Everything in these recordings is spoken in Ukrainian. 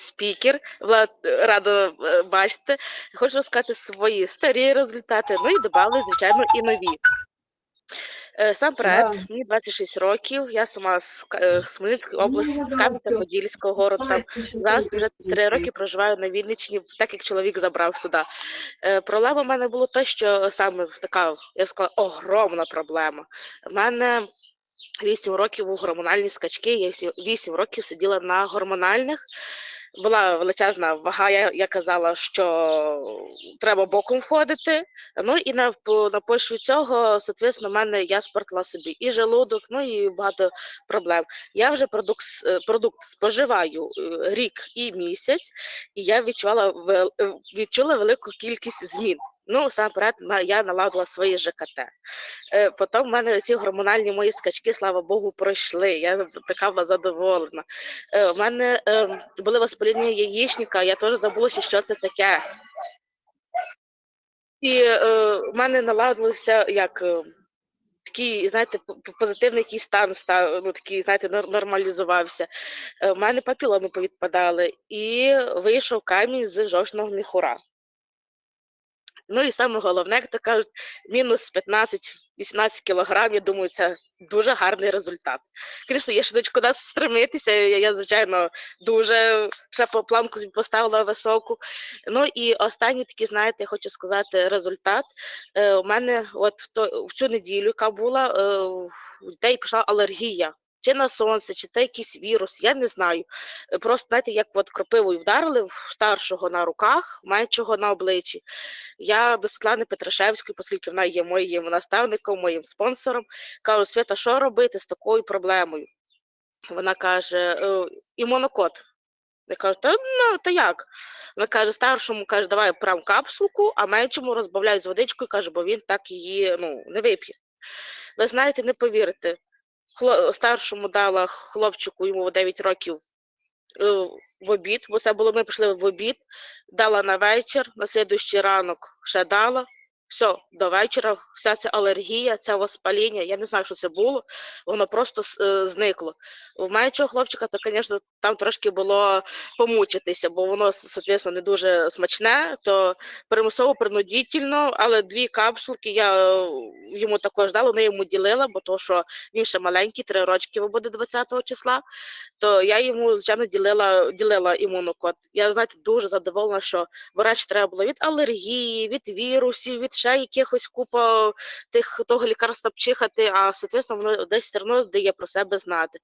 спікер. Влад, рада е, бачити. Хочу розказати свої старі результати, ну і додали, звичайно, і нові. Е, Сам перед, Да. мені 26 років, я сама з е, Хмельницької області, з Кам'янка-Подільського городу. Там зараз вже три роки проживаю на Вінниччині, так як чоловік забрав сюди. Проблема в мене було те, що саме така, я б сказала, огромна проблема. У мене 8 років у гормональні скачки, я 8 років сиділа на гормональних. Була величезна вага, я, я казала, що треба боком входити. Ну і на, на почві цього, соответственно, в мене я спортила собі і желудок, ну і багато проблем. Я вже продукт, е, продукт споживаю е, рік і місяць, і я відчувала е, відчула велику кількість змін. Ну, саме я наладила своє ЖКТ. Е, Потім в мене ці гормональні мої скачки, слава Богу, пройшли. Я така була задоволена. Е, У мене е, були воспаління яєчника, я теж забулася, що це таке. І е, в мене наладилося як. е, Такий, знаєте, позитивний якийсь стан став, ну такий, знаєте, нормалізувався. Е, У мене папіломи повідпадали, і вийшов камінь з жовчного міхура. Ну і саме головне, як то кажуть, мінус 15-18 кілограм, я думаю, це дуже гарний результат. Звісно, є ще куди стремитися. Я, я, звичайно, дуже ще по планку поставила високу. Ну і останній такий, знаєте, я хочу сказати, результат. Е, у мене от в, то, в цю неділю, яка була, е, в дітей пішла алергія. Чи на сонце, чи це якийсь вірус, я не знаю. Е, Просто знаєте, як от кропивою вдарили в старшого на руках, меншого на обличчі. Я до Світлани Петрашевської, оскільки вона є моїм наставником, моїм спонсором, кажу, Свята, що робити з такою проблемою? Вона каже, «Е, імунокод. Я кажу, та ну та як? Вона каже, старшому каже, давай прям капсулку, а меншому розбавляй з водичкою, каже, бо він так її ну, не вип'є. Ви знаєте, не повірите. Старшому дала хлопчику, йому 9 років е, в обід, бо це було, ми прийшли в обід, дала на вечір, на слідуючий ранок ще дала. Все, до вечора вся ця алергія, це воспаління, я не знаю, що це було, воно просто е, зникло. У меншого хлопчика, то, звісно, там трошки було помучитися, бо воно, соответственно, не дуже смачне, то примусово принудительно, але дві капсулки я е, йому також дала, не йому ділила, бо то, що він ще маленький, три рочки буде 20-го числа, то я йому, звичайно, ділила, ділила імунокод. Я, знаєте, дуже задоволена, що врач треба було від алергії, від вірусів, від ще якихось купа тих того лікарства пчихати, а соответственно, воно десь все одно дає про себе знати.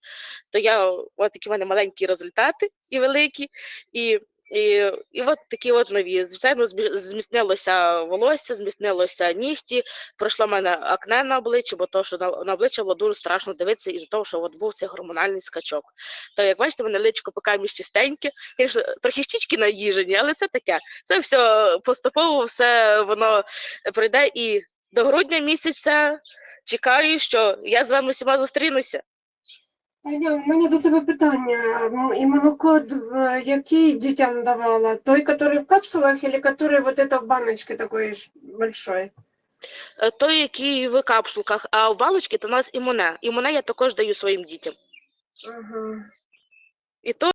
То я от такі в мене маленькі результати і великі, і. І, і от такі от нові. Звичайно, зміцнилося волосся, зміцнилося нігті, пройшло в мене акне на обличчі, бо то, що на, на обличчя було дуже страшно дивитися із-за того, що от був цей гормональний скачок. То, як бачите, мене личко поки між чистеньке, Звісно, трохи щічки наїжені, але це таке. Це все поступово все воно пройде і до грудня місяця чекаю, що я з вами всіма зустрінуся. Аня, у мене до тебе питання. М, Імунокод в який дітям давала? Той, который в капсулах, или который вот это в баночке такой ж большой? Е, Той, який в капсулках, а в балочці то у нас імуне. Імуне я також даю своїм дітям. Ага. І то